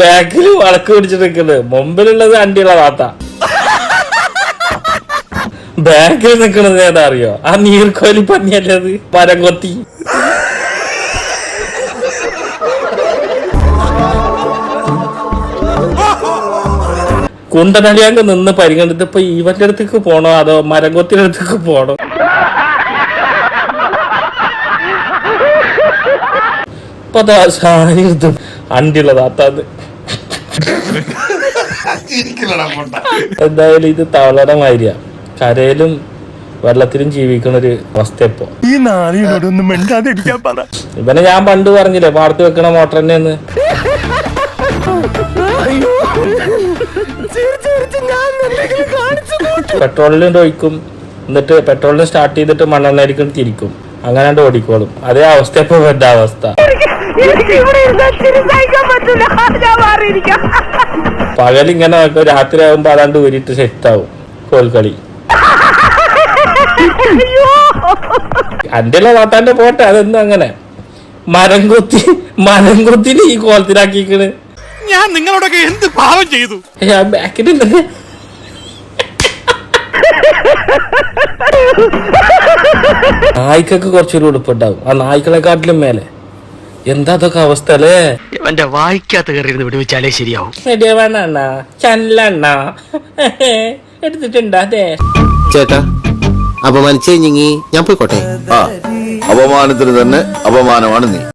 ബാക്കിൽ വളക്ക് പിടിച്ചിട്ട് നിൽക്കുന്നത് മുമ്പിലുള്ളത് അണ്ടിയുള്ള താത്ത. ബാക്കിൽ നിൽക്കുന്നത് ഏതാ അറിയോ? ആ നീർക്കോലി പന്നിയല്ലേ അത്? മരം കൊത്തി. കുണ്ടനടിയാങ്ക് നിന്ന് പരിഗണിച്ചപ്പോ ഇവന്റെ അടുത്തേക്ക് പോണോ? അതോ മരംകൊത്തിന്റെ അടുത്തേക്ക് പോണോ? ഇപ്പൊ അതാ സാരി എടുത്ത് അണ്ടിയുള്ള താത്താന്ന് എന്തായാലും ഇത് തവളയുടെ മാതിരിയാ. കരയിലും വെള്ളത്തിലും ജീവിക്കുന്ന ഒരു അവസ്ഥ ഇപ്പൊ ഈ നാളിനോടൊന്നും മിണ്ടാതിരിക്കാൻ പറ. ഇവനെ ഞാൻ പണ്ട് പറഞ്ഞില്ലേ പാടത്ത് വെക്കണ മോട്ടർ തന്നെയെന്ന്. പെട്രോളിലും ഒഴിക്കും എന്നിട്ട് പെട്രോളിന് സ്റ്റാർട്ട് ചെയ്തിട്ട് മണ്ണെണ്ണയിരിക്കും തിരിക്കും. അങ്ങനെ ഓടിക്കോളും. അതേ അവസ്ഥ ഇപ്പൊ വേണ്ട അവസ്ഥ. പകൽ ഇങ്ങനെ നോക്കും രാത്രി ആകുമ്പോ അതാണ്ട് ഊരിട്ട് സെറ്റ് ആവും കോൽക്കളി. അയ്യോ. അന്റെ താത്താന്റെ പോട്ടെ അതൊന്നും അങ്ങനെ? മരം കൊത്തി മരം കൊത്തിന് ഈ കോലത്തിലാക്കിക്കണ്. ഞാൻ നിങ്ങളോടൊക്കെ എന്ത് പാവം ചെയ്തു? ഞാൻ ബാക്കിലുണ്ട് നായ്ക്കൊക്കെ കുറച്ചൊരു ഉടുപ്പുണ്ടാവും. ആ നായ്ക്കളെക്കാട്ടിലും മേലെ. എന്താ അതൊക്കെ അവസ്ഥ അല്ലേ? എന്റെ വായിക്കാത്ത കയറി വിടുവിച്ചാലേ ശരിയാവും. ചനലെണ്ണ എടുത്തിട്ടുണ്ടാ ചേട്ടാ അപമാനിച്ചേ ഞാൻ പോയിക്കോട്ടെ? ആ അപമാനത്തിന് തന്നെ അപമാനമാണ് നീ.